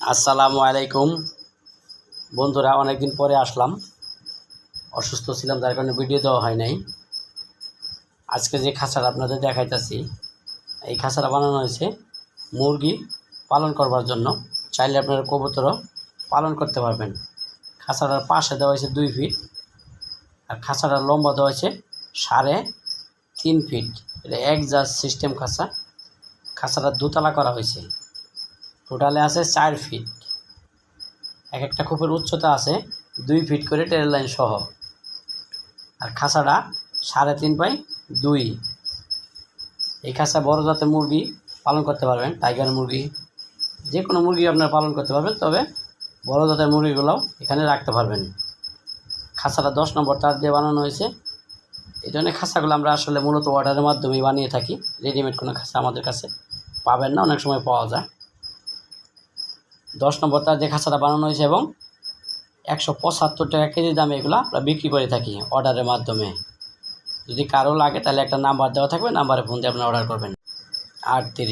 আসসালামু আলাইকুম। বন্ধুরা, অনেকদিন পরে আসলাম। অসুস্থ ছিলাম, যার কারণে ভিডিও দেওয়া হয় নাই। আজকে যে খাঁচাটা আপনাদের দেখাইতেছি, এই খাঁচাটা বানানো হয়েছে মুরগি পালন করবার জন্য। চাইলে আপনারা কবুতরও পালন করতে পারবেন। খাঁচাটার পাশে দেওয়া হয়েছে দুই ফিট, আর খাঁচাটার লম্বা দেওয়া হয়েছে সাড়ে তিন ফিট। এটা এক জাজ সিস্টেম খাঁচা। খাঁচাটা দুতলা করা হয়েছে। টোটালে আছে চার ফিট। এক একটা খোপের উচ্চতা আছে দুই ফিট করে ট্রেন লাইন সহ। আর খাঁচাটা সাড়ে তিন বাই দুই। এই খাঁচা বড় জাতের মুরগি পালন করতে পারবেন, টাইগার মুরগি। যে কোনো মুরগি আপনারা পালন করতে পারবেন, তবে বড় জাতের মুরগিগুলোও এখানে রাখতে পারবেন। খাঁচাটা দশ নম্বর তার দিয়ে বানানো হয়েছে। এই জন্য খাঁচাগুলো আমরা আসলে মূলত অর্ডারের মাধ্যমেই বানিয়ে থাকি। রেডিমেড কোনো খাঁচা আমাদের কাছে পাবেন না, অনেক সময় পাওয়া যায়। দশ নম্বর তার যে খাঁচাটা বানানো হয়েছে এবং একশো পঁচাত্তর টাকা কেজি দামে এগুলো আমরা বিক্রি করে থাকি অর্ডারের মাধ্যমে। যদি কারও লাগে তাহলে একটা নাম্বার দেওয়া থাকবে, নাম্বারে ফোন দিয়ে আপনারা অর্ডার করবেন। আটত্রিশ